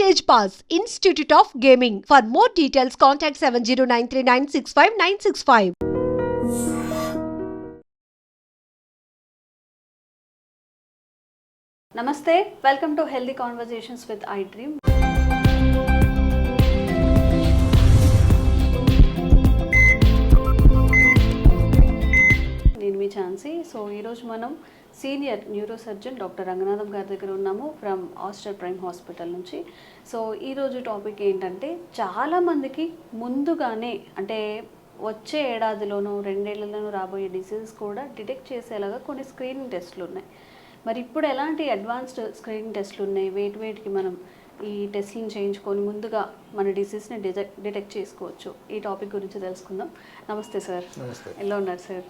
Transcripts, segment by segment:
Stage Pass, Institute of Gaming. For more details, contact 70939659665. నమస్తే welcome to healthy conversations with I dream నేను మీ ఛాన్సీ so ఈరోజు మనం senior neuro surgeon doctor Ranganatham గారి దగ్గర ఉన్నాము ఫ్రమ్ ఆస్టర్ ప్రైమ్ హాస్పిటల్ నుంచి. సో ఈరోజు టాపిక్ ఏంటంటే చాలామందికి ముందుగానే అంటే వచ్చే ఏడాదిలోనూ రెండేళ్ళలోనూ రాబోయే డిసీజెస్ కూడా డిటెక్ట్ చేసేలాగా కొన్ని స్క్రీనింగ్ టెస్ట్లు ఉన్నాయి. మరి ఇప్పుడు ఎలాంటి అడ్వాన్స్డ్ స్క్రీనింగ్ టెస్ట్లు ఉన్నాయి? వేటి వేటికి మనం ఈ టెస్ట్లను చేయించుకొని ముందుగా మన డిసీజ్ని డిటెక్ట్ డిటెక్ట్ చేసుకోవచ్చు. ఈ టాపిక్ గురించి తెలుసుకుందాం. నమస్తే సార్. ఎలా ఉన్నారు సార్?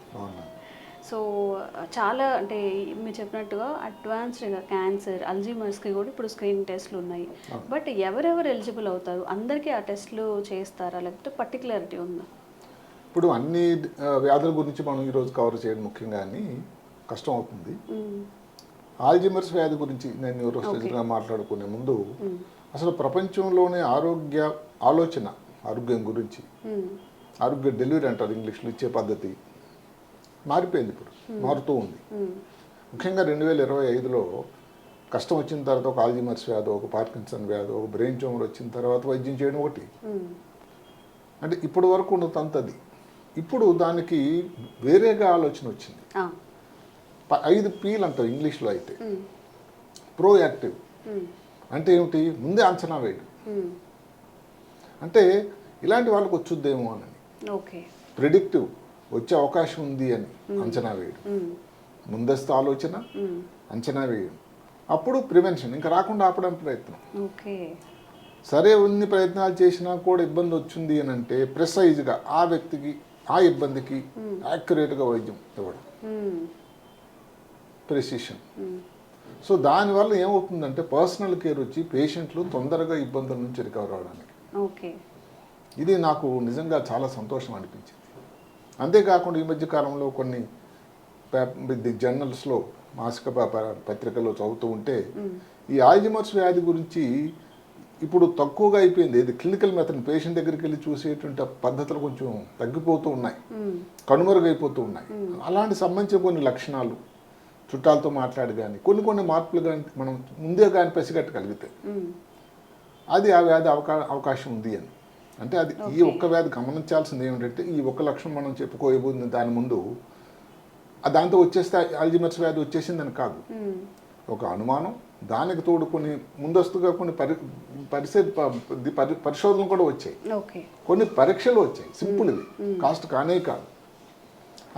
సో చాలా అంటే మీరు చెప్పినట్టుగా అడ్వాన్స్డ్గా క్యాన్సర్ అల్జీమర్స్కి కూడా ఇప్పుడు స్క్రీనింగ్ టెస్ట్లు ఉన్నాయి. బట్ ఎవరెవరు ఎలిజిబుల్ అవుతారు? అందరికీ ఆ టెస్ట్లు చేస్తారా? లేకపోతే పర్టికులారిటీ ఉందా? ఇప్పుడు అన్ని వ్యాధుల గురించి మనం ఈరోజు కవర్ చేయడం ముఖ్యంగా అని కష్టం అవుతుంది. ఆల్జిమర్స్ వ్యాధి గురించి నేను న్యూరో సర్జన్గా మాట్లాడుకునే ముందు అసలు ప్రపంచంలోనే ఆరోగ్య ఆలోచన ఆరోగ్యం గురించి. ఆరోగ్య డెలివరీ అంటారు ఇంగ్లీష్లో ఇచ్చే పద్ధతి. మారిపోయింది ఇప్పుడు. మారుతూ ఉంది. ముఖ్యంగా రెండు వేల ఇరవై ఐదులో కష్టం వచ్చిన తర్వాత ఒక ఆల్జిమర్స్ వ్యాధి ఒక పార్కిన్సన్ వ్యాధి ఒక బ్రెయిన్ ట్యూమర్ వచ్చిన తర్వాత వైద్యం చేయడం ఒకటి. అంటే ఇప్పటి వరకు ఉన్న తంతది ఇప్పుడు దానికి వేరేగా ఆలోచన వచ్చింది. ఐదు పీలు అంటారు ఇంగ్లీష్లో అయితే. మ్మ్. ప్రో యాక్టివ్ మ్మ్. అంటే ఏమిటి? ముందే అంచనా వేయడం. అంటే ఇలాంటి వాళ్ళకి వచ్చుద్దేమో అని. ఓకే. ప్రిడిక్టివ్. వచ్చే అవకాశం ఉంది అని అంచనా వేయడం. ముందస్తు ఆలోచన. అంచనా వేయడం. అప్పుడు ప్రివెన్షన్ ఇంకా రాకుండా ఆపడం ప్రయత్నం. సరే ఉన్ని ప్రయత్నాలు చేసినా కూడా ఇబ్బంది వచ్చింది అని అంటే ప్రిసైజ్గా ఆ వ్యక్తికి ఆ ఇబ్బందికి యాక్యురేట్గా వైద్యం ఇవ్వడం. ప్రెసిషన్. సో దానివల్ల ఏమవుతుందంటే పర్సనల్ కేర్ వచ్చి పేషెంట్లు తొందరగా ఇబ్బందుల నుంచి రికవర్ అవడానికి ఓకే. ఇది నాకు నిజంగా చాలా సంతోషం అనిపించింది. అంతేకాకుండా ఈ మధ్య కాలంలో కొన్ని జర్నల్స్లో మాసిక ప- ప- పత్రికలో చదువుతూ ఉంటే ఈ ఆల్జిమర్స్ వ్యాధి గురించి ఇప్పుడు తక్కువగా అయిపోయింది. ఇది క్లినికల్ మెథడ్ పేషెంట్ దగ్గరికి వెళ్ళి చూసేటువంటి పద్ధతులు కొంచెం తగ్గిపోతూ ఉన్నాయి. కనుమరుగైపోతూ ఉన్నాయి. అలాంటి సంబంధించిన కొన్ని లక్షణాలు చుట్టాలతో మాట్లాడి కానీ కొన్ని కొన్ని మార్పులు కానీ మనం ముందే కానీ పసిగట్టగలిగితే. అది ఆ వ్యాధి అవకా అవకాశం ఉంది అని. అంటే అది ఈ ఒక్క వ్యాధి గమనించాల్సింది ఏమిటంటే ఈ ఒక్క లక్షణం మనం చెప్పుకోబోతుంది దాని ముందు దాంతో వచ్చేస్తే ఆల్జిమర్స్ వ్యాధి వచ్చేసిందని కాదు. మ్మ్. ఒక అనుమానం దానికి తోడు కొన్ని ముందస్తుగా కొన్ని పరి పరిశీ పరి పరిశోధనలు కూడా వచ్చాయి. కొన్ని పరీక్షలు వచ్చాయి. సింపుల్ ఇవి. కాస్ట్ కానే కాదు.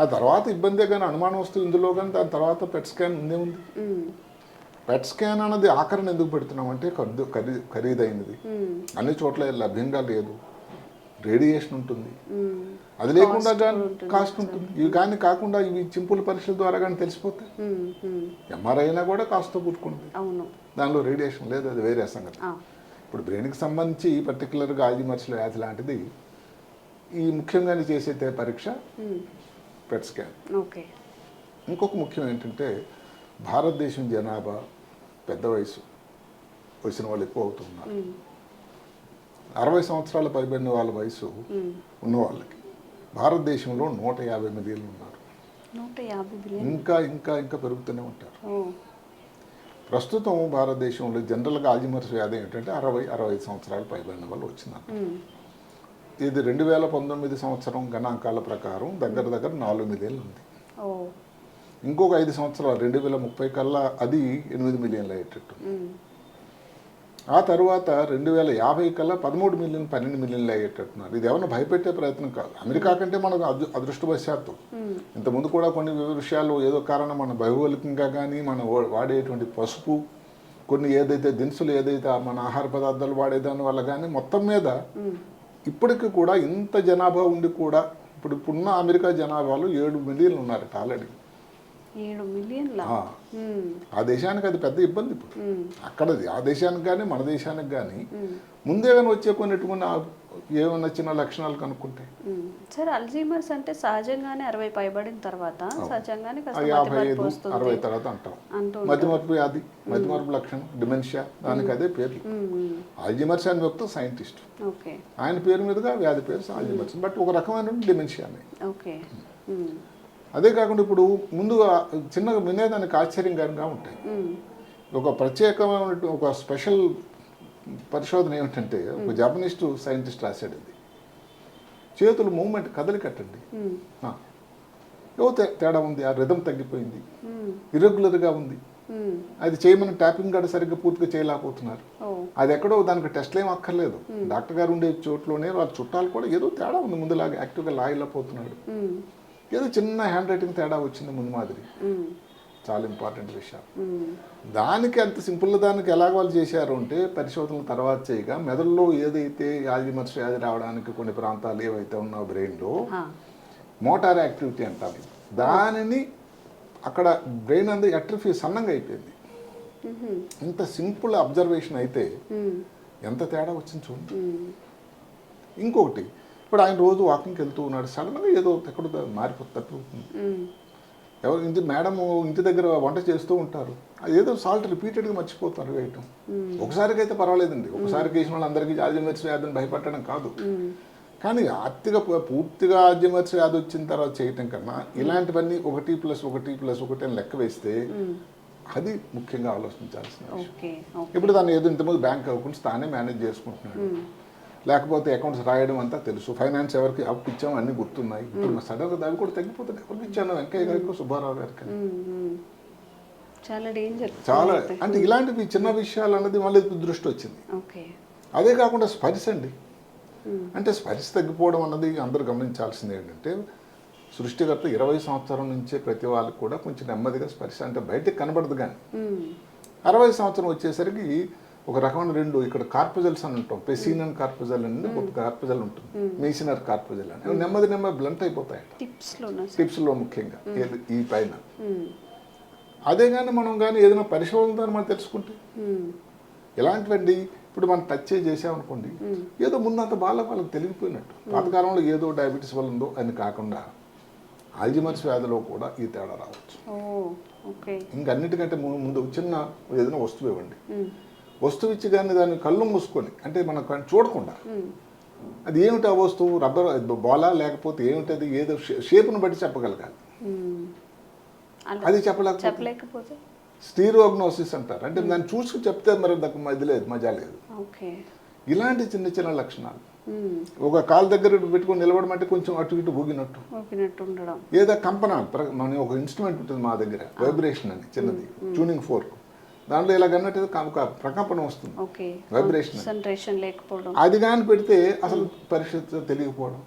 ఆ తర్వాత ఇబ్బందే కానీ అనుమానం వస్తుంది ఇందులో కానీ దాని తర్వాత పెట్ స్కాన్ ఉందే ఉంది. పెట్ స్కాన్ అన్నది ఆఖరణ ఎందుకు పెడుతున్నామంటే ఖరీదు ఖరీ ఖరీదైనది. అన్ని చోట్ల లభ్యంగా లేదు. రేడియేషన్ ఉంటుంది. అది లేకుండా. కాస్ట్ ఉంటుంది ఇవి కానీ కాకుండా ఇవి సింపుల్ పరీక్షల ద్వారా కానీ తెలిసిపోతాయి. ఎంఆర్ఐ అయినా కూడా కాస్ట్తో అవును దానిలో రేడియేషన్ లేదు అది వేరే సంగతి. ఇప్పుడు బ్రెయిన్కి సంబంధించి పర్టికులర్గా ఆల్జిమర్స్ వ్యాధి లాంటిది ఈ ముఖ్యంగా చేసే పరీక్ష. పెట్ స్కాన్ ఓకే ఇంకొక ముఖ్యం ఏంటంటే భారతదేశం జనాభా పెద్ద వయసు వచ్చిన వాళ్ళు ఎక్కువ అవుతున్నారు. అరవై సంవత్సరాల పైబడిన వాళ్ళ వయసు. ఉన్న వాళ్ళకి భారతదేశంలో నూట యాభై మిలియన్లు ఉన్నారు. ఇంకా ఇంకా ఇంకా పెరుగుతూనే ఉంటారు. ప్రస్తుతం భారతదేశంలో జనరల్గా ఆల్జిమర్స్ వ్యాధి ఏంటంటే అరవై అరవై సంవత్సరాలు పైబడిన వాళ్ళు వచ్చినారు. ఇది రెండు వేల పంతొమ్మిది సంవత్సరం గణాంకాల ప్రకారం దగ్గర దగ్గర నాలుగు మిలియన్లు ఉంది. ఇంకొక ఐదు సంవత్సరాలు రెండు వేల ముప్పై కల్లా అది ఎనిమిది మిలియన్లు అయ్యేటట్టు. ఆ తర్వాత రెండు వేల యాభై కల్లా పదమూడు మిలియన్ పన్నెండు మిలియన్లు అయ్యేటట్టున్నారు ఇది ఏమన్నా భయపెట్టే ప్రయత్నం కాదు అమెరికా కంటే మనకు అదృ అదృష్టవశాత్తు. ఇంతకుముందు కూడా కొన్ని విషయాలు ఏదో కారణం మన భౌగోళికంగా కానీ మనం వాడేటువంటి పసుపు కొన్ని ఏదైతే దినుసులు ఏదైతే మన ఆహార పదార్థాలు వాడేదాని వల్ల కానీ మొత్తం మీద. ఇప్పటికి కూడా ఇంత జనాభా ఉండి కూడా ఇప్పుడు ఇప్పుడున్న అమెరికా జనాభాలో ఏడు మిలియన్లు ఉన్నారట ఆల్రెడీ ఏడు మిలియన్ల. ఆ. దేశానికి అది పెద్ద ఇబ్బంది ఇప్పుడు. అక్కడది ఆ దేశానికి కానీ మన దేశానికి కానీ ముందే కానీ వచ్చే కొన్ని ఏమన్నా చిన్న లక్షణాలు కనుక్కుంటే. సార్ అల్జీమర్స్ అంటే సహజంగానే అరవై పైబడిన తర్వాత సహజంగానే యాభై ఐదు అరవై తర్వాత అంటాం. మధ్యమర్పు వ్యాధి మధ్యమర్పు లక్షణం డిమెన్షియా దానికి అదే పేర్లు. ఆల్జిమర్స్ అని వ్యక్తి సైంటిస్ట్. ఆయన పేరు మీదుగా వ్యాధి పేరు ఆల్జిమర్స్ బట్ ఒక రకమైన డిమెన్షియా ఓకే. అదే కాకుండా ఇప్పుడు ముందుగా చిన్నగా వినేదానికి ఆశ్చర్యంకరంగా ఉంటాయి. ఒక ప్రత్యేకమైన ఒక స్పెషల్ పరిశోధన ఏమిటంటే ఒక జపనీస్ట్ సైంటిస్ట్ రాశాడు ఇది చేతులు మూమెంట్ కదలికట్టండి. ఏవో తేడా ఉంది ఆ రిధం తగ్గిపోయింది. ఇర్రెగ్యులర్గా ఉంది. అది చేయమని ట్యాపింగ్ గడ సరిగ్గా పూర్తిగా చేయలేకపోతున్నారు. అది ఎక్కడో దానికి టెస్ట్లు ఏం అక్కర్లేదు. డాక్టర్ గారు ఉండే చోట్లోనే వాళ్ళ చుట్టాలు కూడా ఏదో తేడా ఉంది ముందులాగా యాక్టివ్గా లాగలేకపోతున్నాడు. ఏదో చిన్న హ్యాండ్ రైటింగ్ తేడా వచ్చింది ముందు మాదిరి. చాలా ఇంపార్టెంట్ విషయం. దానికి అంత సింపుల్ దానికి ఎలా వాళ్ళు చేశారు అంటే పరిశోధనల తర్వాత చేయగా మెదడులో ఏదైతే ఆల్జిమర్స్ వ్యాధి రావడానికి కొన్ని ప్రాంతాలు ఏవైతే ఉన్నాయో బ్రెయిన్లో. మోటార్ యాక్టివిటీ అంటారు దానిని అక్కడ బ్రెయిన్ అంతా ఎట్రఫీ సన్నంగా అయిపోయింది. ఇంత సింపుల్ అబ్జర్వేషన్ అయితే. ఎంత తేడా వచ్చింది చూడండి. ఇంకొకటి ఇప్పుడు ఆయన రోజు వాకింగ్కి వెళ్తూ ఉన్నాడు. సడన్గా ఏదో ఎక్కడో మారిపోతుంది తప్పిపోతుంది. ఎవరు ఇంటి మేడం ఇంటి దగ్గర వంట చేస్తూ ఉంటారు. అది ఏదో సాల్ట్ రిపీటెడ్గా మర్చిపోతారు వేయటం. ఒకసారికి అయితే పర్వాలేదండి. ఒకసారికి వేసిన వాళ్ళందరికీ ఆల్జిమర్స్ వ్యాధిని భయపెట్టడం కాదు. కానీ అతిగా పూర్తిగా ఆల్జిమర్స్ వ్యాధి వచ్చిన తర్వాత చేయటం కన్నా ఇలాంటివన్నీ ఒకటి ప్లస్ ఒకటి ప్లస్ ఒకటి అని లెక్క వేస్తే అది ముఖ్యంగా ఆలోచించాల్సిన ఇప్పుడు దాన్ని ఏదో ఇంతకుముందు బ్యాంక్ అకౌంట్స్ తానే మేనేజ్ చేసుకుంటున్నాడు. లేకపోతే అకౌంట్స్ రాయడం అంతా తెలుసు. ఫైనాన్స్ ఎవరికి అప్పు ఇచ్చాము అన్ని గుర్తున్నాయి. ఇప్పుడు సడన్గా అవి కూడా తగ్గిపోతున్నాయి ఎవరికి ఇచ్చాను వెంకయ్య గారికి సుబ్బారావు గారికి. చాలా డేంజర్ చాలా అంటే ఇలాంటివి చిన్న విషయాలు అన్నది మళ్ళీ దృష్టి వచ్చింది. అదే కాకుండా స్పర్శ అండి. అంటే స్పర్శ తగ్గిపోవడం అన్నది అందరూ గమనించాల్సింది ఏంటంటే సృష్టికర్త ఇరవై సంవత్సరం నుంచే ప్రతి వాళ్ళకి కూడా కొంచెం నెమ్మదిగా స్పర్శ అంటే బయటకు కనబడదు కానీ. అరవై సంవత్సరం వచ్చేసరికి ఒక రకమైన రెండు ఇక్కడ కార్పజల్స్ అని ఉంటాం. పెసిన్ అండ్ కార్పజల్ అని ఒక కార్పజల్ ఉంటుంది. మీసినర్ కార్పజల్ అని. నెమ్మది నెమ్మది బ్లంట్ అయిపోతాయి టిప్స్లో ముఖ్యంగా ఈ పైన. అదే కానీ మనం కానీ ఏదైనా పరిశోధన ద్వారా మనం తెలుసుకుంటే. ఎలాంటివండి? ఇప్పుడు మనం టచ్ చేసామనుకోండి ఏదో ముందు అంత బాగా వాళ్ళకి తెలిగిపోయినట్టు. పాతకాలంలో ఏదో డయాబెటీస్ వల్ల ఉందో అని కాకుండా ఆల్జిమర్స్ వ్యాధిలో కూడా ఈ తేడా రావచ్చు. ఇంకన్నిటికంటే ముందు చిన్న ఏదైనా వస్తువు ఇవ్వండి. వస్తువు ఇచ్చి కానీ దాన్ని కళ్ళు మూసుకొని అంటే మనం చూడకుండా. అది ఏమిటి ఆ వస్తువు? రబ్బర్ బాలా లేకపోతే ఏమిటది? ఏదో షేపును బట్టి చెప్పగలగాలి. అది చెప్పలేకపోతే? స్టీరియోగ్నోసిస్ అంటారు. అంటే దాన్ని చూసి చెప్తే మరి ఇది లేదు మజా లేదు. ఇలాంటి చిన్న చిన్న లక్షణాలు. ఒక కాలు దగ్గర పెట్టుకొని నిలబడమంటే కొంచెం అటు ఇటు ఊగినట్టు. ఏదో కంపనాలు ప్ర- మన ఒక ఇన్స్ట్రుమెంట్ ఉంటుంది మా దగ్గర వైబ్రేషన్ అని చిన్నది. Tuning fork. దాంట్లో ఇలా కన్నట్టు ఒక ప్రకంపన వస్తుంది. లేకపోవడం. అది కానీ పెడితే అసలు పరిస్థితి తెలియకపోవడం.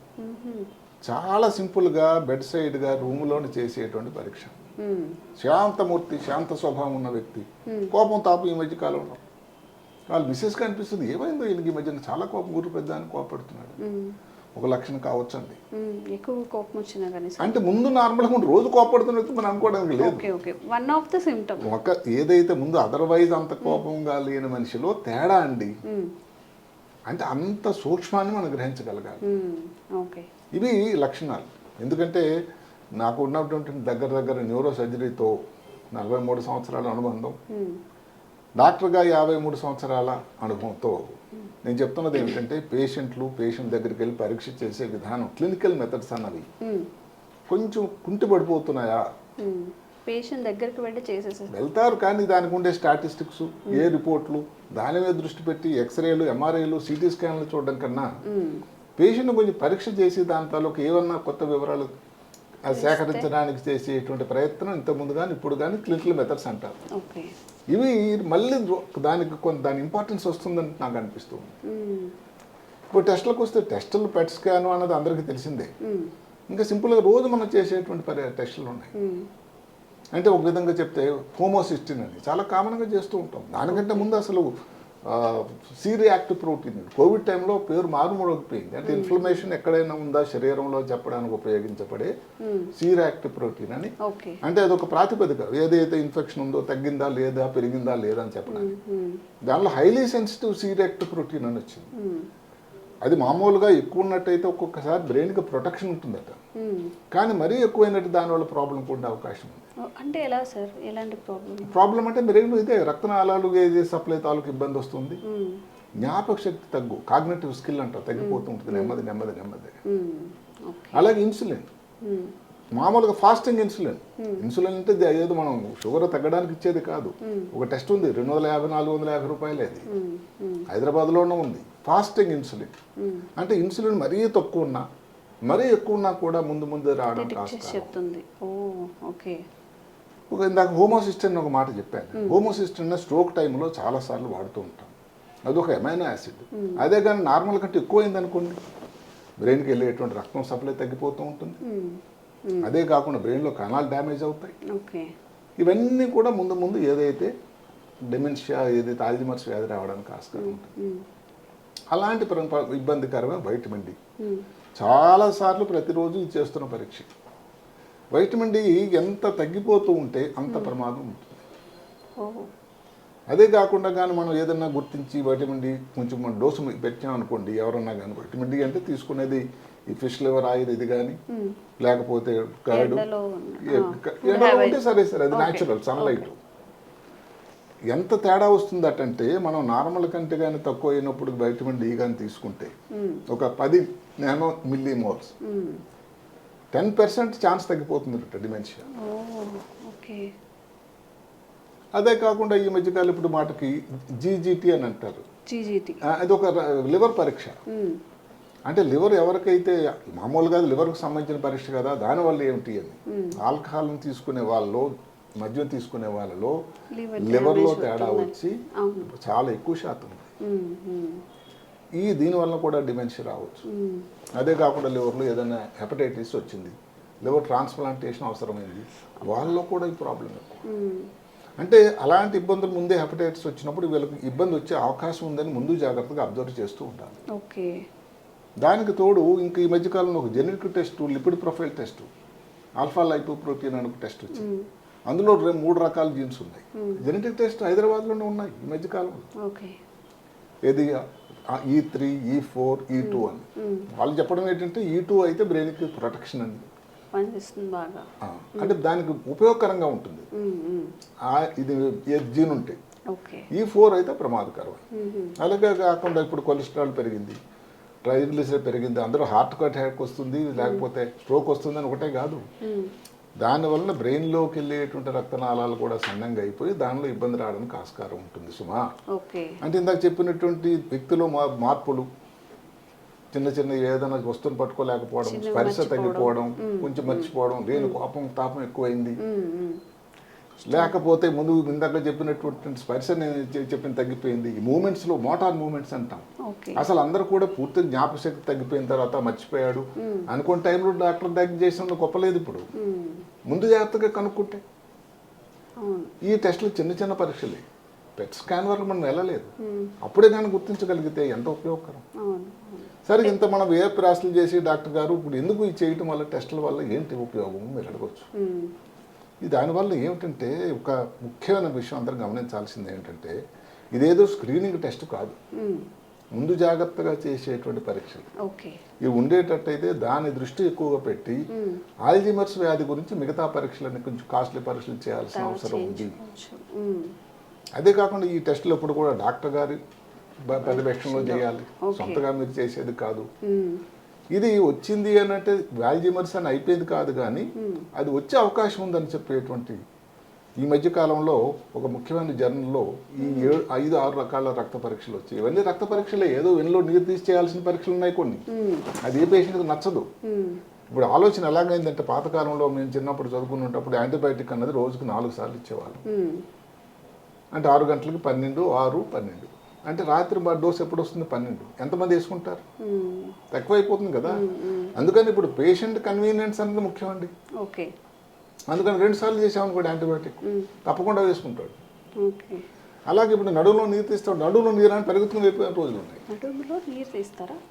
చాలా సింపుల్గా బెడ్ సైడ్గా రూమ్లోనే చేసేటువంటి పరీక్ష. మ్మ్. శాంతమూర్తి శాంత స్వభావం ఉన్న వ్యక్తి. కోపం తాపం ఈ మధ్య కాలంలో. వాళ్ళు మిస్సెస్కి అనిపిస్తుంది. ఏమైందో ఈయనకి ఈ మధ్యన చాలా కోపం ఊరు పెద్ద అని కోపడుతున్నాడు. ఒక లక్షణం కావచ్చండి. ఎక్కువ కోపం వచ్చినా కానీ అంటే ముందు నార్మల్గా ఉండి రోజు కోపడుతున్నట్టు మనం అనుకోవడానికి లేదు. Okay okay. One of the symptom ఒక ఏదైతే ముందు అదర్వైజ్ అంత కోపంగా లేని మనిషిలో తేడా అండి. అంటే అంత సూక్ష్మాన్ని మనం గ్రహించగలగాలి. ఓకే. ఇవి లక్షణాలు. ఎందుకంటే నాకు ఉన్నటువంటి దగ్గర దగ్గర న్యూరో సర్జరీతో నలభై మూడు సంవత్సరాల అనుబంధం. డాక్టర్గా యాభై మూడు సంవత్సరాల అనుభవంతో నేను చెప్తున్నది ఏమిటంటే పేషెంట్లు పేషెంట్ దగ్గరికి వెళ్ళి పరీక్ష చేసే విధానం క్లినికల్ మెథడ్స్ అన్నవి కొంచెం కుంటి పడిపోతున్నాయా పేషెంట్ దగ్గరికి వెళ్ళి చేసేసారు వెళ్తారు కానీ దానికి ఉండే స్టాటిస్టిక్స్ ఏ రిపోర్ట్లు దాని మీద దృష్టి పెట్టి ఎక్స్రేలు ఎంఆర్ఐలు సిటీ స్కాన్లు చూడడం కన్నా పేషెంట్ కొంచెం పరీక్ష చేసి దాని తాలూకు ఏమన్నా కొత్త వివరాలు ఆ సేకరించడానికి చేసేటువంటి ప్రయత్నం ఇంత ముందు కానీ ఇప్పుడు కానీ క్లినికల్ మెథడ్స్ అంటారు. ఇవి మళ్ళీ దానికి కొంత దాని ఇంపార్టెన్స్ వస్తుందని నాకు అనిపిస్తుంది ఇప్పుడు టెస్టులకు వస్తే టెస్టులు పెట్ స్కాన్ అన్నది అందరికీ తెలిసిందే. ఇంకా సింపుల్గా రోజు మనం చేసేటువంటి పరి టెస్టులు ఉన్నాయి. అంటే ఒక విధంగా చెప్తే హోమోసిస్టిన్ అని చాలా కామన్గా చేస్తూ ఉంటాం. దానికంటే ముందు అసలు సి రియాక్టివ్ ప్రోటీన్. కోవిడ్ టైంలో పేరు మారుమోగిపోయింది అంటే ఇన్ఫ్లమేషన్ ఎక్కడైనా ఉందా? శరీరంలో చెప్పడానికి ఉపయోగించబడే సి రియాక్టివ్ ప్రోటీన్ అని. అంటే అదొక ప్రాతిపదిక. ఏదైతే ఇన్ఫెక్షన్ ఉందో తగ్గిందా లేదా పెరిగిందా లేదా అని చెప్పడానికి. దానిలో highly sensitive C reactive protein అని వచ్చింది. అది మామూలుగా ఎక్కువ ఉన్నట్టయితే ఒక్కొక్కసారి బ్రెయిన్కి ప్రొటెక్షన్ ఉంటుందట. కానీ మరీ ఎక్కువైనట్టు దానివల్ల ప్రాబ్లం కూడా అవకాశం ఉంది. అంటే ఎలా సార్? ఎలాంటి ప్రాబ్లం ప్రాబ్లం అంటే బ్రెయిన్ ఇదే రక్తనాళాలు ఏది సప్లై తాలూకు ఇబ్బంది వస్తుంది. జ్ఞాపక శక్తి తగ్గు కాగ్నేటివ్ స్కిల్ అంటారు తగ్గిపోతూ ఉంటుంది నెమ్మది నెమ్మది నెమ్మదిగా ఓకే. అలాగే ఇన్సులిన్. మ్మ్. మామూలుగా ఫాస్టింగ్ ఇన్సులిన్. ఇన్సులిన్ అంటే ఏదో మనం షుగర్ తగ్గడానికి ఇచ్చేది కాదు. ఒక టెస్ట్ ఉంది రెండు వందల యాభై నాలుగు వందల యాభై రూపాయలు అది. హైదరాబాద్లోనే ఉంది. Fasting insulin. అంటే ఇన్సులిన్ మరీ తక్కువ ఉన్నా మరీ ఎక్కువ ఉన్నా కూడా ముందు ముందు రావడం చెప్తుంది. ఓకే. ఒక ఇందాక హోమోసిస్టన్ ఒక మాట చెప్పాను. హోమోసిస్టన్ స్ట్రోక్ టైంలో చాలా సార్లు వాడుతూ ఉంటాం. అదొక ఎమైనో యాసిడ్. అదే కానీ నార్మల్ కంటే ఎక్కువైంది అనుకోండి. బ్రెయిన్కి వెళ్ళేటువంటి రక్తం సప్లై తగ్గిపోతూ ఉంటుంది. అదే కాకుండా బ్రెయిన్లో కణాలు డ్యామేజ్ అవుతాయి. ఇవన్నీ కూడా ముందు ముందు ఏదైతే డెమెన్షియా ఏదైతే ఆల్జిమర్స్ వ్యాధి రావడానికి ఆస్కారం ఉంటుంది. అలాంటి ఇబ్బందికరమైన వైటమిన్ డి మ్మ్. చాలాసార్లు ప్రతిరోజు ఇది చేస్తున్న పరీక్ష వైటమిన్ డి ఎంత తగ్గిపోతూ ఉంటే అంత ప్రమాదం ఉంటుంది అదే కాకుండా కానీ మనం ఏదన్నా గుర్తించి వైటమిన్ డి కొంచెం మన డోసు పెట్టాం అనుకోండి ఎవరన్నా కానీ వైటమిన్ డి అంటే తీసుకునేది ఈ ఫిష్ లివర్ ఆయిల్ ఇది కానీ మ్మ్. లేకపోతే కరడు. ఉంటే సరే సరే అది. న్యాచురల్ సన్లైట్ ఎంత తేడా వస్తుందటంటే మనం నార్మల్ కంటే కానీ తక్కువ అయినప్పుడు వైటమిన్ డి కానీ తీసుకుంటే. ఒక పది nano milli moles. Ten percent chance తగ్గిపోతుంది డిమెన్షియా. అదే కాకుండా ఈ మధ్యకాలం ఇప్పుడు మాటకి జీజీటీ అని అంటారు. అది ఒక లివర్ పరీక్ష. అంటే లివర్ ఎవరికైతే మామూలుగా లివర్కి సంబంధించిన పరీక్ష కదా దానివల్ల ఏమిటి అని. ఆల్కహాల్ని తీసుకునే వాళ్ళలో మద్యం తీసుకునే వాళ్ళలో లివర్లో తేడా. వచ్చి చాలా ఎక్కువ శాతం. ఈ దీనివల్ల కూడా డిమెన్షియా రావచ్చు. అదే కాకుండా లివర్లో ఏదైనా హెపటైటిస్ వచ్చింది లివర్ ట్రాన్స్ప్లాంటేషన్ అవసరమైంది వాళ్ళలో కూడా ఈ ప్రాబ్లం ఎక్కువ. అంటే అలాంటి ఇబ్బందులు ముందే హెపటైటిస్ వచ్చినప్పుడు వీళ్ళకి ఇబ్బంది వచ్చే అవకాశం ఉందని ముందు జాగ్రత్తగా అబ్జర్వ్ చేస్తూ ఉండాలి ఓకే దానికి తోడు ఇంక ఈ మధ్యకాలంలో ఒక genetic test lipid profile test alpha lipoprotein అని ఒక టెస్ట్ వచ్చింది అందులో మూడు రకాల జీన్స్ ఉన్నాయి. జెనెటిక్ టెస్ట్ హైదరాబాద్లోనే ఉన్నాయి ఈ మధ్యకాలంలో ఓకే. ఏది? ఈ త్రీ ఈ ఫోర్ ఈ టూ అని. వాళ్ళు చెప్పడం ఏంటంటే ఈ టూ అయితే బ్రెయిన్కి ప్రొటెక్షన్ ఆ, అంటే దానికి ఉపయోగకరంగా ఉంటుంది. ఇది ఏ జీన్ ఉంటే. ఈ ఫోర్ అయితే ప్రమాదకరం. అలాగే కాకుండా ఇప్పుడు కొలెస్ట్రాల్ పెరిగింది ట్రైగ్లిసరైడ్ పెరిగింది అందరూ హార్ట్ అటాక్ వస్తుంది లేకపోతే స్ట్రోక్ వస్తుంది అని ఒకటే కాదు. దానివల్ల బ్రెయిన్లోకి వెళ్ళేటువంటి రక్తనాళాలు కూడా సన్నంగా అయిపోయి దానిలో ఇబ్బంది రావడానికి ఆస్కారం ఉంటుంది సుమా. అంటే ఇందాక చెప్పినటువంటి వ్యక్తిలో మా మార్పులు చిన్న చిన్న ఏదైనా వస్తువుని పట్టుకోలేకపోవడం స్పర్శ. తగ్గిపోవడం కొంచెం మర్చిపోవడం లేని కోపం తాపం ఎక్కువైంది. లేకపోతే ముందు ఇందాక చెప్పినటువంటి స్పర్శ చెప్పిన తగ్గిపోయింది. ఈ మూమెంట్స్లో మోటార్ మూమెంట్స్ అంటాం. అసలు అందరూ కూడా పూర్తిగా జ్ఞాపశక్తి తగ్గిపోయిన తర్వాత మర్చిపోయాడు. అనుకున్న టైంలో డాక్టర్ డయాగ్నైజేషన్ గొప్పలేదు ఇప్పుడు. ముందు జాగ్రత్తగా కనుక్కుంటే. ఈ టెస్టులు చిన్న చిన్న పరీక్షలే. పెట్ స్కాన్ వరకు మనం వెళ్ళలేదు. అప్పుడే కానీ గుర్తించగలిగితే ఎంత ఉపయోగకరం. సరే ఇంత మనం ఏ ప్రాసలు చేసి డాక్టర్ గారు ఇప్పుడు ఎందుకు ఇది చేయటం వల్ల టెస్టుల వల్ల ఏంటి ఉపయోగం మీరు అడగచ్చు. దానివల్ల ఏమిటంటే ఒక ముఖ్యమైన విషయం అందరూ గమనించాల్సింది ఏంటంటే ఇదేదో స్క్రీనింగ్ టెస్ట్ కాదు. ముందు జాగ్రత్తగా చేసేటువంటి పరీక్షలు ఇవి ఉండేటట్టయితే దాని దృష్టి ఎక్కువగా పెట్టి. ఆల్జిమర్స్ వ్యాధి గురించి మిగతా పరీక్షలన్నీ కొంచెం కాస్ట్లీ పరీక్షలు చేయాల్సిన అవసరం ఉంది. అదే కాకుండా ఈ టెస్టులు ఎప్పుడు కూడా డాక్టర్ గారి పర్యవేక్షణలో చేయాలి. సొంతగా మీరు చేసేది కాదు. ఇది వచ్చింది అని అంటే వాల్జిమర్స్ అని అయిపోయింది కాదు కానీ అది వచ్చే అవకాశం ఉందని చెప్పేటువంటి ఈ మధ్య కాలంలో ఒక ముఖ్యమైన జర్నల్లో ఈ ఏడు ఐదు ఆరు రకాల రక్త పరీక్షలు వచ్చాయి. ఇవన్నీ రక్త పరీక్షలే. ఏదో వెన్నులో నీరు తీసి చేయాల్సిన పరీక్షలు ఉన్నాయి కొన్ని. అది ఏ పేషెంట్కి నచ్చదు. ఇప్పుడు ఆలోచన ఎలాగైందంటే పాతకాలంలో మేము చిన్నప్పుడు చదువుకున్నప్పుడు యాంటీబయాటిక్ అన్నది రోజుకు నాలుగు సార్లు ఇచ్చేవాళ్ళు. అంటే ఆరు గంటలకి పన్నెండు ఆరు పన్నెండు. అంటే రాత్రి మా డోస్ ఎప్పుడు వస్తుంది పన్నెండు. ఎంతమంది వేసుకుంటారు. తక్కువైపోతుంది కదా. అందుకని ఇప్పుడు పేషెంట్ కన్వీనియన్స్ అనేది ముఖ్యం అండి. ఓకే. అందుకని రెండు సార్లు చేసామనుకోండి యాంటీబయాటిక్. తప్పకుండా వేసుకుంటాడు. అలాగే ఇప్పుడు నడువులో నీరు తీస్తాడు. నడువులో నీరు అని అయిపోయిన రోజులు ఉన్నాయి.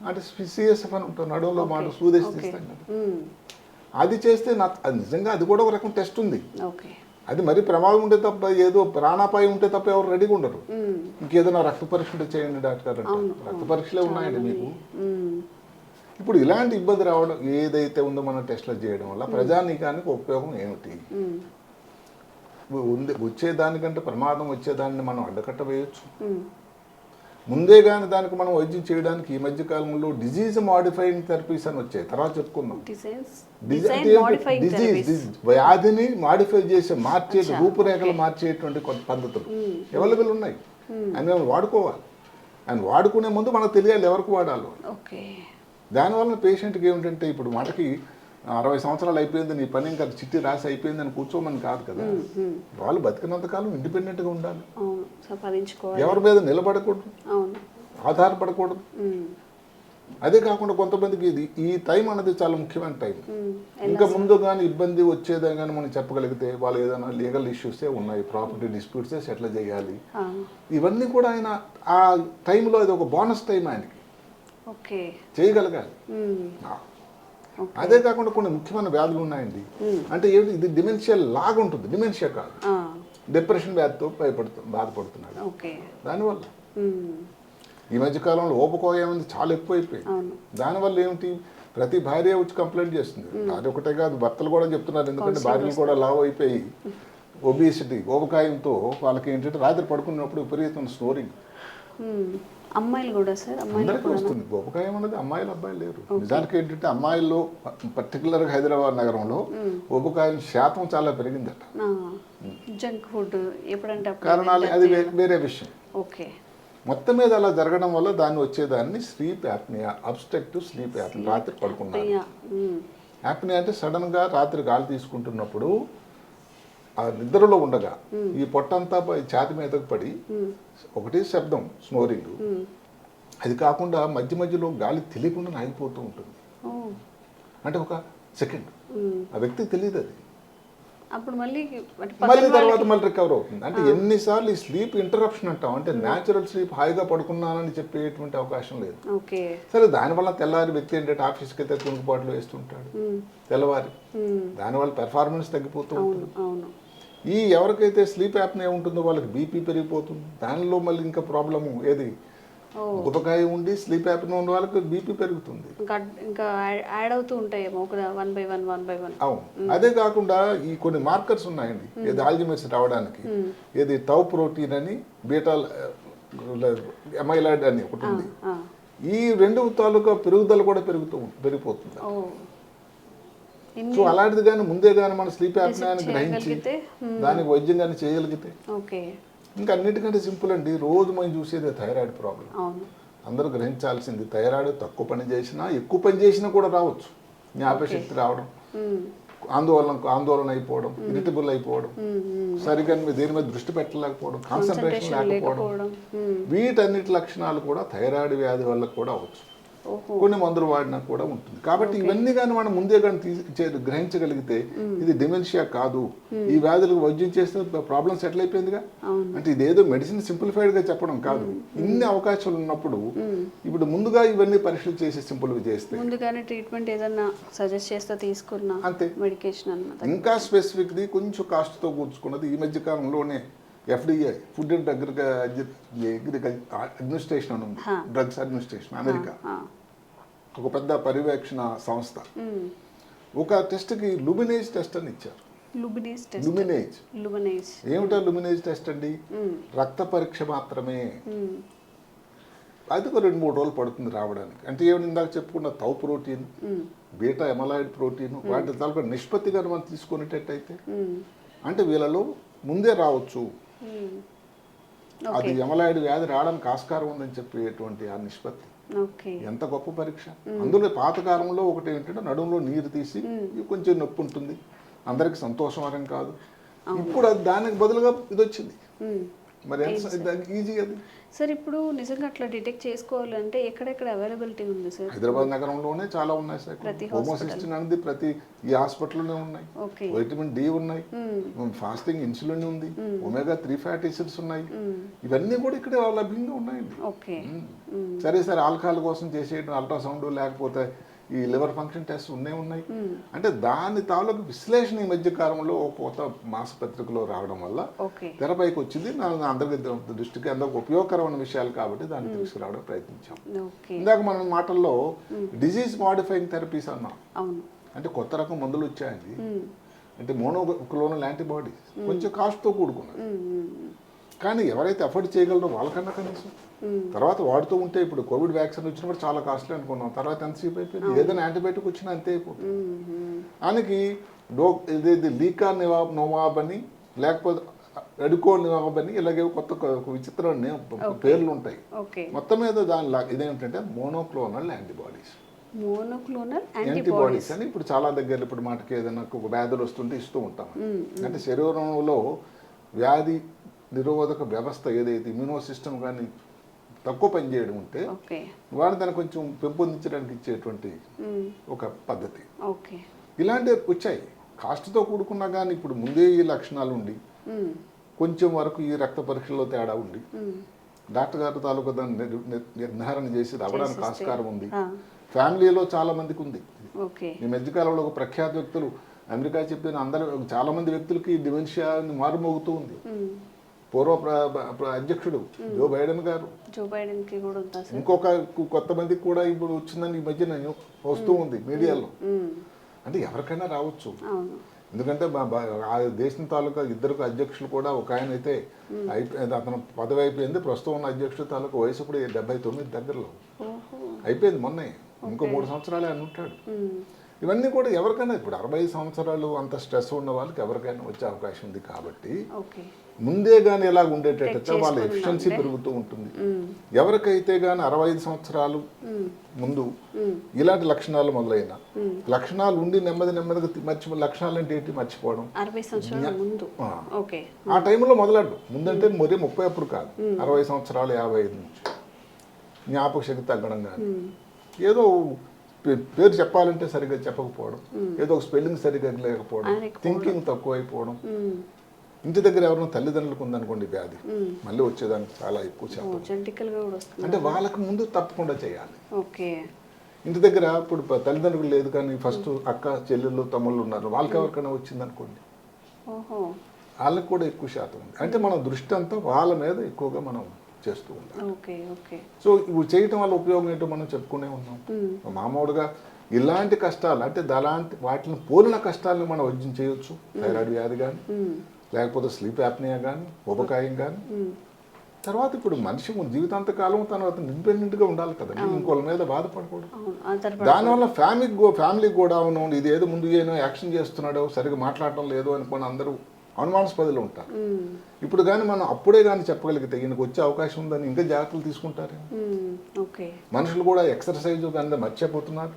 అంటే సిఎస్ఎఫ్ అని ఉంటుంది. నడువులో మాట సూదేసి తీస్తాం కదా. అది చేస్తే నా నిజంగా అది కూడా ఒక రకం టెస్ట్ ఉంది. ఓకే. అది మరి ప్రమాదం ఉంటే తప్ప ఏదో ప్రాణాపాయం ఉంటే తప్ప ఎవరు రెడీగా ఉండరు. ఇంకేదైనా రక్త పరీక్ష ఉంటే చేయండి డాక్టర్ అంటే రక్త పరీక్షలే ఉన్నాయండి మీకు. ఇప్పుడు ఇలాంటి ఇబ్బంది రావడం ఏదైతే ఉందో మనం టెస్ట్లు చేయడం వల్ల ప్రజానీకానికి ఉపయోగం ఏమిటి. ఉంది వచ్చేదానికంటే ప్రమాదం వచ్చేదాన్ని మనం అడ్డకట్ట వేయొచ్చు మ్మ్. ముందే కానీ దానికి మనం వైద్యం చేయడానికి ఈ మధ్య కాలంలో డిజీజ్ మాడిఫైయింగ్ థెరపీస్ అని వచ్చాయి. తర్వాత చెప్పుకుందాం. డిజీజ్. వ్యాధిని మాడిఫై చేసే మార్చే రూపురేఖలు మార్చేటువంటి కొంత పద్ధతులు. మ్మ్. అవైలబుల్ ఉన్నాయి. అని మనం వాడుకోవాలి. అండ్ వాడుకునే ముందు మనకు తెలియాలి ఎవరికి వాడాలో. దానివల్ల పేషెంట్కి ఏమిటంటే ఇప్పుడు మనకి అరవై సంవత్సరాలు అయిపోయింది నీ పని ఇంకా చిట్టి రాసి అయిపోయింది అని కూర్చోమని కాదు కదా. వాళ్ళు బతికినంతకాలం ఇండిపెండెంట్గా ఉండాలి. అవును సంపాదించుకోవాలి. ఎవరి మీద నిలబడకూడదు. ఆధారపడకూడదు. అదే కాకుండా కొంతమందికి ఇది ఈ టైం అనేది చాలా ముఖ్యమైన టైం. ఇంకా ముందు కానీ ఇబ్బంది వచ్చేదే కానీ మనం చెప్పగలిగితే వాళ్ళు ఏదైనా లీగల్ ఇష్యూసే ఉన్నాయి ప్రాపర్టీ డిస్ప్యూట్సే సెటిల్ చేయాలి. ఇవన్నీ కూడా ఆయన ఆ టైంలో ఇది ఒక బోనస్ టైం ఆయనకి. చేయగలగాలి. అదే కాకుండా కొన్ని ముఖ్యమైన వ్యాధులు ఉన్నాయండి. అంటే ఏంటి ఇది డిమెన్షియా లాగా ఉంటుంది. డిమెన్షియా కాదు. డిప్రెషన్ వ్యాధితో భయపడుతు బాధపడుతున్నాడు దానివల్ల. మ్మ్. ఈ మధ్య కాలంలో ఓపకోయం అనేది చాలా ఎక్కువైపోయింది. దానివల్ల ఏమిటి? ప్రతి భార్య వచ్చి కంప్లైంట్ చేస్తుంది. అది ఒకటే కాదు. భర్తలు కూడా చెప్తున్నారు. ఎందుకంటే భార్యలు కూడా లావ్ అయిపోయి ఒబిసిటీ ఓపకాయంతో వాళ్ళకి ఏంటంటే రాత్రి పడుకున్నప్పుడు విపరీతం స్నోరింగ్. అమ్మాయిలు కూడా సార్ అమ్మాయిలు అందరికీ వస్తుంది. అనేది అమ్మాయిలు అబ్బాయిలు లేరు. నిజానికి ఏంటంటే అమ్మాయిల్లో పర్టికులర్గా హైదరాబాద్ నగరంలో ఉపకాయం శాతం చాలా పెరిగిందట. జంక్ ఫుడ్ ఎప్పుడంటే కారణాలు అది వేరే విషయం. ఓకే. మొత్తం మీద అలా జరగడం వల్ల దాన్ని వచ్చేదాన్ని sleep apnoea obstructive sleep apnoea రాత్రి పడుకున్నాను. యాప్నియా అంటే సడన్గా రాత్రి గాలి తీసుకుంటున్నప్పుడు ఆ నిద్రలో ఉండగా ఈ పొట్టంతా ఛాతి మీదకు పడి ఒకటి శబ్దం స్నోరింగ్. అది కాకుండా మధ్య మధ్యలో గాలి తెలియకుండా ఆగిపోతూ ఉంటుంది. అంటే ఒక సెకండ్. ఆ వ్యక్తికి తెలియదు అది. అప్పుడు మళ్ళీ తర్వాత మళ్ళీ రికవర్ అవుతుంది. అంటే ఎన్నిసార్లు ఈ స్లీప్ ఇంటరప్షన్ అంటాం. అంటే న్యాచురల్ స్లీప్ హాయిగా పడుకున్నానని చెప్పేటువంటి అవకాశం లేదు. సరే దానివల్ల తెల్లారి వ్యక్తి ఏంటంటే ఆఫీస్కి అయితే తుణుకుపాట్లు వేస్తుంటాడు. తెల్లవారి. దానివల్ల పెర్ఫార్మెన్స్ తగ్గిపోతూ ఉంటుంది. ఈ ఎవరికైతే స్లీప్ యాప్నే ఉంటుందో వాళ్ళకి బీపీ పెరిగిపోతుంది. దానిలో మళ్ళీ ఇంకా ప్రాబ్లము ఏది? ఓ. గుపకాయ ఉండి స్లీప్ యాప్నే ఉన్న వాళ్ళకి బీపీ పెరుగుతుంది. ఇంకా ఇంకా యాడ్- యాడ్ అవుతూ ఉంటాయేమో ఒక one by one one by one. అవును. అదే కాకుండా ఈ కొన్ని మార్కర్స్ ఉన్నాయండి. ఏది ఆల్జిమర్స్ రావడానికి. ఏది టౌ ప్రోటీన్ అని బీటా ఎమైలాయిడ్ అని ఒకటి ఉంది. ఈ రెండు తాలూకా పెరుగుదల కూడా పెరుగుతూ పెరిగిపోతుంది. సో అలాంటిది కానీ ముందే కానీ మన స్లీప్ యాప్ని గ్రహించి దానికి వైద్యం కానీ చేయగలిగితే ఇంకా అన్నిటికంటే సింపుల్ అండి రోజు మనం చూసేది థైరాయిడ్ ప్రాబ్లం. అందరూ గ్రహించాల్సింది థైరాయిడ్ తక్కువ పని చేసినా ఎక్కువ పని చేసినా కూడా రావచ్చు. జ్ఞాపశక్తి రావడం. ఆందోళన ఆందోళన అయిపోవడం ఇరిటబుల్ అయిపోవడం. సరిగ్గా దేని మీద దృష్టి పెట్టలేకపోవడం కాన్సన్ట్రేషన్ లేకపోవడం. వీటన్నిటి లక్షణాలు కూడా థైరాయిడ్ వ్యాధి వల్ల కూడా అవచ్చు కొన్ని మందులు వాడినా కూడా ఉంటుంది. కాబట్టి ఇవన్నీ కానీ మనం ముందే కానీ తీసి గ్రహించగలిగితే ఇది డిమెన్షియా కాదు. ఈ వ్యాధులకు వైద్యం చేస్తే ప్రాబ్లం సెటిల్ అయిపోయిందిగా. అంటే ఇదేదో మెడిసిన్ సింప్లిఫైడ్గా చెప్పడం కాదు. ఇన్ని అవకాశాలు ఉన్నప్పుడు ఇప్పుడు ముందుగా ఇవన్నీ పరీక్షలు చేసి సింపుల్ చేస్తే ముందుగానే ట్రీట్మెంట్ ఏదన్నా సజెస్ట్ చేస్తే తీసుకున్నా అంతే. మెడికేషన్ అన్నమాట. ఇంకా స్పెసిఫిక్ది కొంచెం కాస్ట్తో కూర్చుకున్నది ఈ మధ్య కాలంలోనే. FDI food and agriculture administration అని ఉంది. Drugs administration America. ఒక పెద్ద పర్యవేక్షణ సంస్థ. ఒక టెస్ట్కి లుమినేజ్ టెస్ట్ అని ఇచ్చారు టెస్ట్ లుమినేజ్ ఏమిటా లుమినేజ్ టెస్ట్ అండి. రక్త పరీక్ష మాత్రమే. అది ఒక రెండు మూడు రోజులు పడుతుంది రావడానికి అంటే ఏమని ఇందాక చెప్పుకున్న tau protein. Beta amyloid protein వాటి తాలూకా నిష్పత్తిగా మనం తీసుకునేటట్టయితే. అంటే వీళ్ళలో ముందే రావచ్చు. అది ఎమలాయిడ్ వ్యాధి రావడానికి ఆస్కారం ఉందని చెప్పేటువంటి ఆ నిష్పత్తి. ఎంత గొప్ప పరీక్ష. అందులో పాతకాలంలో ఒకటి ఏంటంటే నడుములో నీరు తీసి ఇది కొంచెం నొప్పి ఉంటుంది. అందరికి సంతోషకరం కాదు. ఇప్పుడు దానికి బదులుగా ఇది వచ్చింది. మరి ఈజీ అది? సార్ ఇప్పుడు నిజంగా అట్లా డిటెక్ట్ చేసుకోవాలంటే ఎక్కడెక్కడ అవైలబిలిటీ ఉంది సార్? హైదరాబాద్ నగరంలోనే చాలా ఉన్నాయి సార్. హోమోసిస్టిన్ అనేది ప్రతి ఈ హాస్పిటల్లోనే ఉన్నాయి. వైటమిన్ డి ఉన్నాయి. ఫాస్టింగ్ ఇన్సులిన్ ఉంది. ఒమేగా త్రీ ఫ్యాటీ యాసిడ్స్ ఉన్నాయి. ఇవన్నీ కూడా ఇక్కడ లభ్యంగా ఉన్నాయండి. సరే సరే ఆల్కహాల్ కోసం చేసేయడం అల్ట్రాసౌండ్ లేకపోతే ఈ లివర్ ఫంక్షన్ టెస్ట్ ఉన్నే ఉన్నాయి. మ్మ్. అంటే దాని తాలూకు విశ్లేషణ ఈ మధ్య కాలంలో ఒక కొత్త మాసపత్రికలో రావడం వల్ల తెరపైకి వచ్చింది. అందరికి దృష్టికి అందరికి ఉపయోగకరమైన విషయాలు కాబట్టి దాన్ని తీసుకురావడం ప్రయత్నించాం. ఇందాక మన మాటల్లో డిజీజ్ మాడిఫైయింగ్ థెరపీస్ అన్నాం. అంటే కొత్త రకం మందులు వచ్చాయండి. అంటే మోనోక్లోనల్ యాంటీబాడీస్ కొంచెం కాస్ట్తో కూడుకున్నది మ్మ్, కానీ ఎవరైతే అఫోర్డ్ చేయగలరో వాళ్ళకన్నా కనీసం. తర్వాత వాడుతూ ఉంటే ఇప్పుడు కోవిడ్ వ్యాక్సిన్ వచ్చినప్పుడు చాలా కాస్ట్లీ అనుకున్నాం. తర్వాత ఎంతసేపు అయిపోయింది? ఏదైనా యాంటీబయాటిక్ వచ్చినా అంతే అయిపోతుంది. ఆయనకి డో ఇది లీకా నివాబ్ నోవాబ్ అని లేకపోతే ఎడుకో నివాబ్ అని ఇలాగే కొత్త విచిత్రమైన పేర్లు ఉంటాయి. మొత్తం మీద దాని ఇదేమిటంటే monoclonal antibodies. Monoclonal antibodies antibodies. అని ఇప్పుడు చాలా దగ్గర ఇప్పుడు మాటకి ఏదైనా ఒక వ్యాధులు వస్తుంటే ఇస్తూ ఉంటాం. అంటే శరీరంలో వ్యాధి నిరోధక వ్యవస్థ ఏదైతే ఇమ్యూనో సిస్టమ్ కానీ తక్కువ పనిచేయడం ఉంటే వాడిని దాన్ని కొంచెం పెంపొందించడానికి ఇచ్చేటువంటి. ఒక పద్ధతి ఓకే ఇలాంటివి వచ్చాయి కాస్ట్తో కూడుకున్నా కానీ ఇప్పుడు ముందే ఈ లక్షణాలు ఉండి. కొంచెం వరకు ఈ రక్త పరీక్షల్లో తేడా ఉండి. డాక్టర్ గారు తాలూకా దాన్ని నిర్- నిర్- నిర్ధారణ చేసి రావడానికి. ఆస్కారం ఉంది ఫ్యామిలీలో చాలా మందికి ఉంది ఈ మధ్యకాలంలో ఒక ప్రఖ్యాత వ్యక్తులు అమెరికా చెప్పిన అందరు చాలా మంది వ్యక్తులకి డిమెన్షియా మారుమోగుతూ ఉంది. పూర్వ ప్ర- ప్ర- అధ్యక్షుడు జో బైడెన్ గారు. జో బైడెన్కి కూడా ఇంకొక కొత్త మందికి కూడా ఇప్పుడు వచ్చిందని ఈ మధ్యన వస్తూ ఉంది మీడియాలో. అంటే ఎవరికైనా రావచ్చు. ఎందుకంటే మా ఆ దేశం తాలూకా ఇద్దరు అధ్యక్షులు కూడా ఒక ఆయన అయితే అయిపోయింది అతను పదవి అయిపోయింది ప్రస్తుతం ఉన్న అధ్యక్షుడు తాలూకా వయసు ఇప్పుడు డెబ్బై తొమ్మిది దగ్గరలో. అయిపోయింది మొన్నే. ఇంకో మూడు సంవత్సరాలే అని ఉంటాడు. ఇవన్నీ కూడా ఎవరికైనా ఇప్పుడు అరవై సంవత్సరాలు అంత స్ట్రెస్ ఉన్న వాళ్ళకి ఎవరికైనా వచ్చే అవకాశం ఉంది కాబట్టి ముందే కానీ ఎలా ఉండేటట్టు వాళ్ళ ఎఫిషియన్సీ. పెరుగుతూ ఉంటుంది. ఎవరికైతే కానీ అరవై ఐదు సంవత్సరాలు. ముందు. ఇలాంటి లక్షణాలు మొదలైన. లక్షణాలు ఉండి నెమ్మది నెమ్మదిగా మర్చి లక్షణాలు అంటే ఏంటి? మర్చిపోవడం. ఆ. టైంలో మొదలడ్డు ముందంటే మరి ముప్పై అప్పుడు కాదు. అరవై సంవత్సరాలు యాభై ఐదు నుంచి. జ్ఞాపక శక్తి తగ్గడం కానీ ఏదో పేరు చెప్పాలంటే సరిగ్గా చెప్పకపోవడం. ఏదో ఒక స్పెల్లింగ్ సరిగ్గా లేకపోవడం. థింకింగ్ తక్కువైపోవడం. ఇంటి దగ్గర ఎవరైనా తల్లిదండ్రులకు ఉందనుకోండి వ్యాధి. మళ్ళీ వచ్చేదానికి చాలా ఎక్కువ శాతం. అంటే వాళ్ళకి ముందు తప్పకుండా చేయాలి. ఓకే. ఇంటి దగ్గర ఇప్పుడు తల్లిదండ్రులు లేదు కానీ ఫస్ట్ అక్క చెల్లెళ్ళు తమ్ముళ్ళు ఉన్నారు. వాళ్ళకి ఎవరికైనా వచ్చింది అనుకోండి ఓహో. వాళ్ళకి కూడా ఎక్కువ శాతం ఉంది. అంటే మన దృష్టి అంతా వాళ్ళ మీద ఎక్కువగా మనం చేస్తూ ఉంటాం సో ఇప్పుడు చేయటం వల్ల ఉపయోగం ఏంటో మనం చెప్పుకునే ఉన్నాం. మ్మ్. మామూలుగా ఇలాంటి కష్టాలు అంటే అలాంటి వాటిని పోలిన కష్టాలను మనం వైద్యం చేయొచ్చు. థైరాయిడ్ వ్యాధి కానీ. లేకపోతే స్లీప్ యాప్నియా కానీ ఉపకాయం కానీ. తర్వాత ఇప్పుడు మనిషి జీవితాంత కాలం తను అతను ఇండిపెండెంట్గా ఉండాలి కదండి ఇంకోళ్ళ మీద బాధపడకూడదు. దానివల్ల ఫ్యామిలీకి గో ఫ్యామిలీకి కూడా అవును ఇది ఏదో ముందు ఏనో యాక్షన్ చేస్తున్నాడో సరిగ్గా మాట్లాడటం లేదు అనుకుని అందరూ అనుమానాస్పదలు ఉంటారు. ఇప్పుడు కానీ మనం అప్పుడే కానీ చెప్పగలిగితే ఈయనకు వచ్చే అవకాశం ఉందని ఇంకా జాగ్రత్తలు తీసుకుంటారు మనుషులు కూడా ఎక్సర్సైజ్ కానీ మర్చిపోతున్నారు.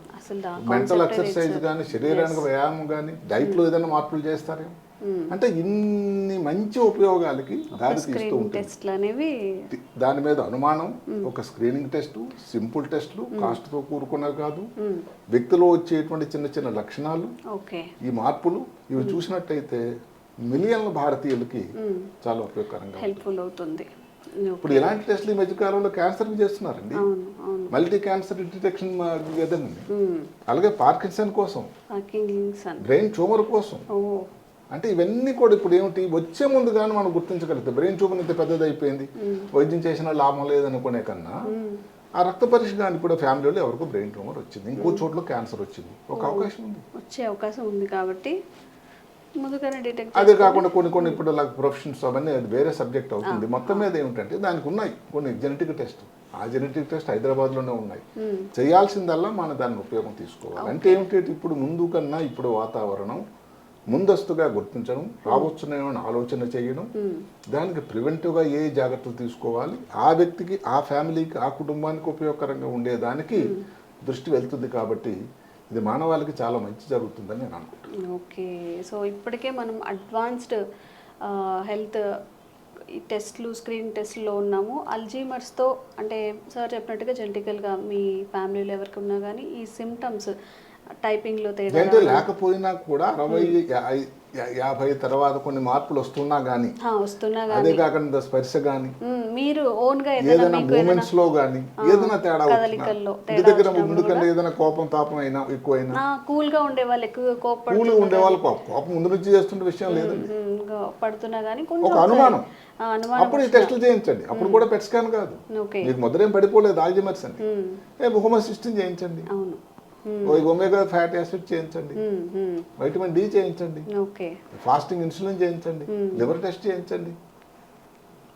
మెంటల్ ఎక్సర్సైజ్ కానీ. శరీరానికి వ్యాయామం కానీ డైట్లో ఏదైనా మార్పులు చేస్తారేమో? అంటే ఇన్ని మంచి ఉపయోగాలకి దారి తీస్తూ ఉంటుంది. అనేవి దాని మీద అనుమానం ఒక స్క్రీనింగ్ టెస్ట్ సింపుల్ టెస్ట్లు కాస్ట్తో కూరుకున్నవి కాదు. వ్యక్తిలో వచ్చేటువంటి చిన్న చిన్న లక్షణాలు ఈ మార్పులు ఇవి చూసినట్టయితే మిలియన్ల భారతీయులకి. చాలా ఉపయోగకరంగా. హెల్ప్ఫుల్ అవుతుంది. ఇప్పుడు ఇలాంటి టెస్టులు ఈ మధ్యకాలంలో క్యాన్సర్ చేస్తున్నారండి. Multi cancer detection hmm. అలాగే పార్కిన్సన్ కోసం బ్రెయిన్ ట్యూమర్ కోసం. అంటే ఇవన్నీ కూడా ఇప్పుడు ఏమిటి? వచ్చే ముందు కానీ మనం గుర్తించగలిగితే. బ్రెయిన్ ట్యూమర్ ఇంత పెద్దది అయిపోయింది వైద్యం చేసిన లాభం లేదనుకునే కన్నా ఆ రక్త పరీక్ష కానీ ఇప్పుడు ఫ్యామిలీలో ఎవరికో బ్రెయిన్ ట్యూమర్ వచ్చింది. ఇంకో చోట్ల క్యాన్సర్ వచ్చింది. ఒక అవకాశం ఉంది. వచ్చే అవకాశం ఉంది కాబట్టి ముందుగానే అదే కాకుండా కొన్ని కొన్ని ఇప్పుడు ప్రొఫెషన్స్ అవన్నీ అది వేరే సబ్జెక్ట్ అవుతుంది. మొత్తం మీద ఏమిటంటే దానికి ఉన్నాయి కొన్ని జెనెటిక్ టెస్ట్ ఆ జెనెటిక్ టెస్ట్ హైదరాబాద్లోనే ఉన్నాయి. చేయాల్సిందల్లా మనం దాన్ని ఉపయోగం తీసుకోవాలి. అంటే ఏమిటి? ఇప్పుడు ముందు కన్నా ఇప్పుడు వాతావరణం ముందస్తుగా గుర్తించడం రావచ్చునేమని ఆలోచన చేయడం దానికి ప్రివెంటివ్గా ఏ జాగ్రత్తలు తీసుకోవాలి? ఆ వ్యక్తికి ఆ ఫ్యామిలీకి ఆ కుటుంబానికి ఉపయోగకరంగా ఉండేదానికి దృష్టి వెళ్తుంది కాబట్టి ఇది మానవాళికి చాలా మంచి జరుగుతుందని నేను అనుకుంటున్నాను. ఓకే. సో ఇప్పటికే మనం అడ్వాన్స్డ్ హెల్త్ టెస్ట్లు స్క్రీన్ టెస్ట్లో ఉన్నాము. అల్జీమర్స్తో అంటే సార్ చెప్పినట్టుగా జెంటికల్గా మీ ఫ్యామిలీలో ఎవరికి ఉన్నా కానీ ఈ సిమ్టమ్స్ టైపింగ్లో తేడా లేకపోయినా కూడా అరవై యాభై తర్వాత కొన్ని మార్పులు వస్తున్నా ఆ, వస్తున్నా అదే కాకుండా స్పర్శ కానీ మీరు ఓన్గా ఏదైనా ఏదైనా మూమెంట్స్లో కానీ ఏదైనా తేడా కదలికల్లో దగ్గర ముందుకంటే ఏదైనా కోపం తాపం అయినా ఎక్కువైనా. కూల్గా ఉండే వాళ్ళు ఎక్కువగా కోప్పడు కూల్ ఉండే వాళ్ళు కోపం కోపం ముందు నుంచి చేస్తుంటే విషయం లేదండి. పడుతున్నా కానీ కొంచెం ఒక అనుమానం. అప్పుడు ఈ టెస్టులు చేయించండి. అప్పుడు కూడా పెట్ స్కాన్ కాదు. మీకు ముద్రేం పడిపోలేదు ఆల్జిమర్స్ ఏ హోమోసిస్టమ్ చేయించండి. అవును. ఒమేగా ఫ్యాటీ యాసిడ్ చేయించండి. వైటమిన్ డి చేయించండి. ఫాస్టింగ్ ఇన్సులిన్ చేయించండి. లివర్ టెస్ట్ చేయించండి.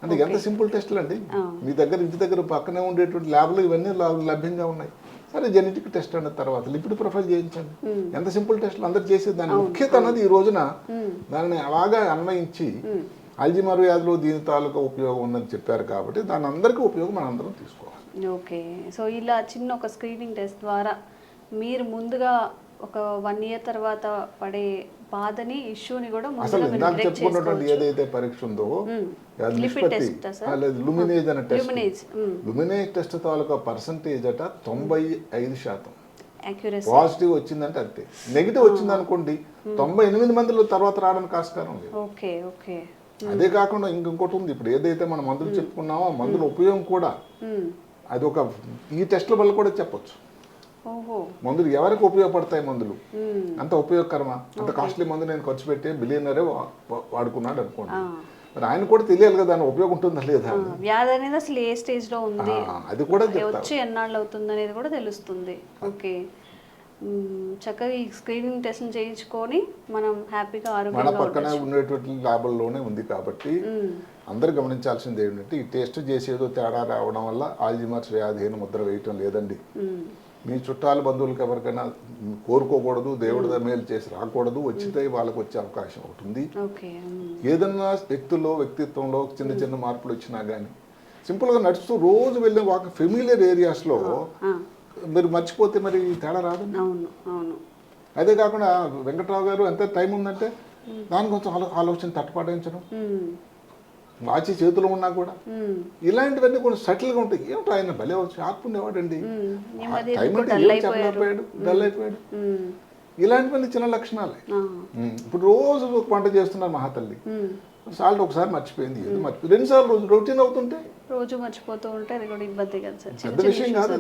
అంటే ఎంత సింపుల్ టెస్టులు అండి? మీ దగ్గర ఇంటి దగ్గర పక్కనే ఉండేటువంటి ల్యాబ్లు ఇవన్నీ లభ్యంగా ఉన్నాయి. సరే జెనెటిక్ టెస్ట్ అన్న తర్వాత లిపిడ్ ప్రొఫైల్ చేయించండి. ఎంత సింపుల్ టెస్టులు అందరు చేసేది దాని ముఖ్యత అన్నది ఈ రోజున దానిని అలాగా అన్వయించి అల్జిమర్ వ్యాధిలో దీని తాలూకా ఉపయోగం ఉందని చెప్పారు కాబట్టి దాని అందరికీ ఉపయోగం మనం అందరం తీసుకోవాలి. ఓకే. సో ఇలా చిన్న ఒక స్క్రీనింగ్ టెస్ట్ ద్వారా మీరు ముందుగా ఒక వన్ ఇయర్ తర్వాత పడే బాధని ఇష్యూని కూడా అసలు ఇందాక చెప్పుకున్నటువంటి ఏదైతే పరీక్ష ఉందో లుమినేజ్ అనే టెస్ట్. లుమినేజ్ టెస్ట్ తాలూకా పర్సంటేజ్ అట తొంభై ఐదు శాతం. పాజిటివ్ వచ్చిందంటే అంతే. నెగిటివ్ వచ్చింది అనుకోండి తొంభై ఎనిమిది మందిలో తర్వాత రావడానికి ఆస్కారం లేదు. Okay okay. అదే కాకుండా ఇంక ఇంకోటి ఉంది. ఇప్పుడు ఏదైతే మనం మందులు చెప్పుకున్నామో ఆ మందుల ఉపయోగం కూడా అది ఒక ఈ టెస్ట్ల వల్ల కూడా చెప్పొచ్చు. మందులు ఎవరికి ఉపయోగపడతాయి మందులు? అంత ఉపయోగకరమా? అంత కాస్ట్లీ మందు నేను ఖర్చు పెట్టి బిలియనరే వాడుకున్నాడు అనుకోండి. మరి ఆయన కూడా తెలియాలి కదా దాని ఉపయోగం ఉంటుందా లేదా. వ్యాధి అనేది అసలు ఏ స్టేజ్లో ఉంది అది కూడా వచ్చి ఎన్నాళ్ళు అవుతుంది అనేది కూడా తెలుస్తుంది. ఓకే. చక్కగా ఈ స్క్రీనింగ్ టెస్ట్ చేయించుకొని మనం హ్యాపీగా మన ఆరోగ్యంగా పక్కనే ఉండేటువంటి ల్యాబుల్లోనే ఉంది కాబట్టి. అందరూ గమనించాల్సింది ఏంటంటే ఈ టెస్ట్ చేసేదో తేడా రావడం వల్ల ఆల్జిమర్స్ వ్యాధి ముద్ర వేయటం లేదండి. మీ చుట్టాలు బంధువులకు ఎవరికైనా కోరుకోకూడదు దేవుడి మేలు చేసి రాకూడదు వచ్చితే వాళ్ళకి వచ్చే అవకాశం ఒకటి ఉంది. ఏదన్నా వ్యక్తుల్లో వ్యక్తిత్వంలో చిన్న చిన్న మార్పులు వచ్చినా కానీ సింపుల్గా నడుస్తూ రోజు వెళ్ళే ఒక ఫెమిలియర్ ఏరియాస్లో మీరు మర్చిపోతే మరి తేడా అవును అదే కాకుండా వెంకట్రావు గారు ఎంత టైం ఉందంటే దాని కొంచెం ఆలో ఆలోచన తట్టుపాటించడం. వాచి చేతిలో ఉన్నా కూడా. ఇలాంటివన్నీ కొంచెం సటిల్గా ఉంటాయి. ఏమిటో ఆయన భలే షార్ప్ ఉండేవాడండి టైం చెప్పలేకపోయాడు? డల్ అయిపోయాడు. మ్మ్. ఇలాంటివన్నీ చిన్న లక్షణాలే. ఇప్పుడు రోజు ఒక వంట చేస్తున్నారు మహాతల్లి. సాల్ట్ ఒకసారి మర్చిపోయింది. ఏదో మర్చిపోయింది. రెండు సార్లు రోజు రొటీన్ అవుతుంటే? రోజు మర్చిపోతూ ఉంటే అది కూడా ఇబ్బంది కదా సార్. పెద్ద విషయం కాదు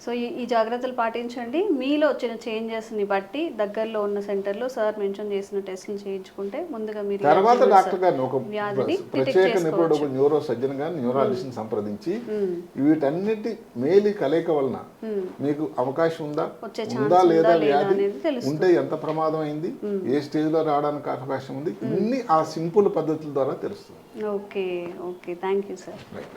సో ఈ ఈ జాగ్రత్తలు పాటించండి. మీలో వచ్చిన చేంజెస్ని బట్టి దగ్గరలో ఉన్న సెంటర్లో సార్ మెన్షన్ చేసిన టెస్టులు చేయించుకుంటే ముందుగా మీరు తర్వాత డాక్టర్ గారిని ఒక ప్రత్యేక. నిపుణుడు ఒక న్యూరో సర్జన్ గారిని న్యూరాలజిస్ట్ సంప్రదించి మ్మ్. వీటన్నిటి మేలి కలయిక వలన మ్మ్. మీకు అవకాశం ఉందా? ఉందా లేదా వ్యాధి. ఉంటే ఎంత ప్రమాదం అయింది ఏ స్టేజ్లో రావడానికి అవకాశం ఉంది? ఇన్ని ఆ సింపుల్ పద్ధతుల ద్వారా తెలుస్తుంది. Okay okay. Thank you sir. Right